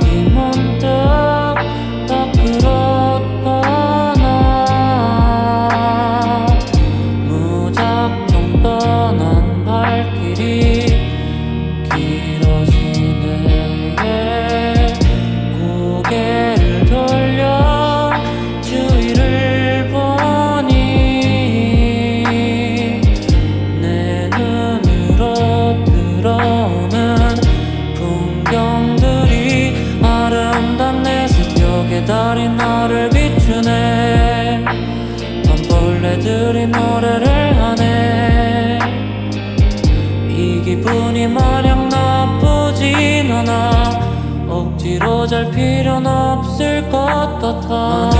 forgive. 달이 나를 비추네. 밤벌레들이 노래를 하네. 이 기분이 마냥 나쁘진 않아. 억지로 잘 필요는 없을 것 같아.